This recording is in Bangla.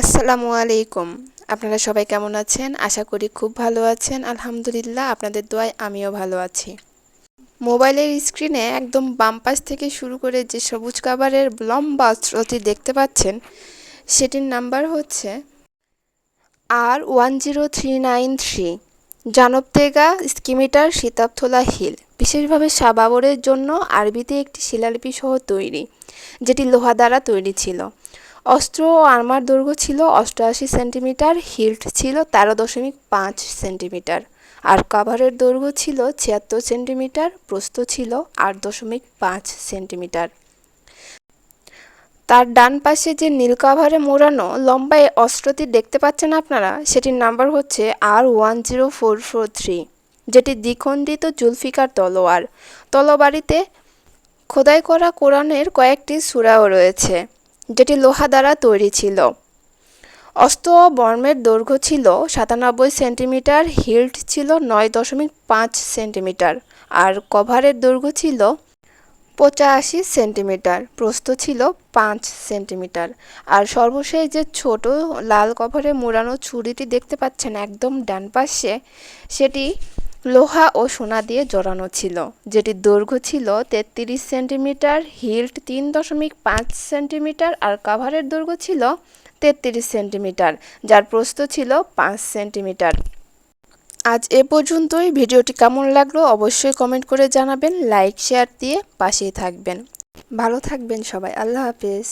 আসসালামু আলাইকুম। আপনারা সবাই কেমন আছেন? আশা করি খুব ভালো আছেন। আলহামদুলিল্লাহ, আপনাদের দোয়ায় আমিও ভালো আছি। মোবাইলের স্ক্রিনে একদম বাম পাশ থেকে শুরু করে যে সবুজ কাভারের লম্বা স্রোতি দেখতে পাচ্ছেন, সেটির নাম্বার হচ্ছে R one zero three nine three জানবতেগা, scimitar সীতাবথোলা হিল। বিশেষভাবে সাবাবরের জন্য আরবিতে একটি শিলালিপি সহ তৈরি, যেটি লোহা দ্বারা তৈরি ছিল। অস্ত্র ও আর্মার দৈর্ঘ্য ছিল অষ্টআশি সেন্টিমিটার, হিল্ট ছিল তেরো দশমিক পাঁচ সেন্টিমিটার, আর কাভারের দৈর্ঘ্য ছিল ছিয়াত্তর সেন্টিমিটার, প্রস্থ ছিল আট দশমিক পাঁচ সেন্টিমিটার। তার ডান পাশে যে নীল কাভারে মোড়ানো লম্বা অস্ত্রটি দেখতে পাচ্ছেন আপনারা, সেটির নাম্বার হচ্ছে R one zero four four three, যেটি দ্বিখণ্ডিত জুলফিকার তলোয়ার। তলবাড়িতে খোদাই করা কোরআনের কয়েকটি সূরাও রয়েছে। যেটি লোহা দ্বারা তৈরি ছিল। অস্ত্র ও বর্মের দৈর্ঘ্য ছিল সাতানব্বই সেন্টিমিটার, হিল্ট ছিল নয় দশমিক পাঁচ সেন্টিমিটার, আর কভারের দৈর্ঘ্য ছিল পঁচাশি সেন্টিমিটার, প্রস্থ ছিল পাঁচ সেন্টিমিটার। আর সর্বশেষ যে ছোট লাল কভারে মোড়ানো ছুরিটি দেখতে পাচ্ছেন একদম ডান পাশে, সেটি লোহা ও সোনা দিয়ে জড়ানো ছিল। যেটির দৈর্ঘ্য ছিল তেত্রিশ সেন্টিমিটার, হিল্ট তিন দশমিক পাঁচ সেন্টিমিটার আর কাভারের দৈর্ঘ্য ছিল তেত্রিশ সেন্টিমিটার, যার প্রস্থ ছিল পাঁচ সেন্টিমিটার। আজ এ পর্যন্তই। ভিডিওটি কেমন লাগল অবশ্যই কমেন্ট করে জানাবেন, লাইক, শেয়ার দিয়ে পাশেই থাকবেন। ভালো থাকবেন সবাই। আল্লাহ হাফেজ।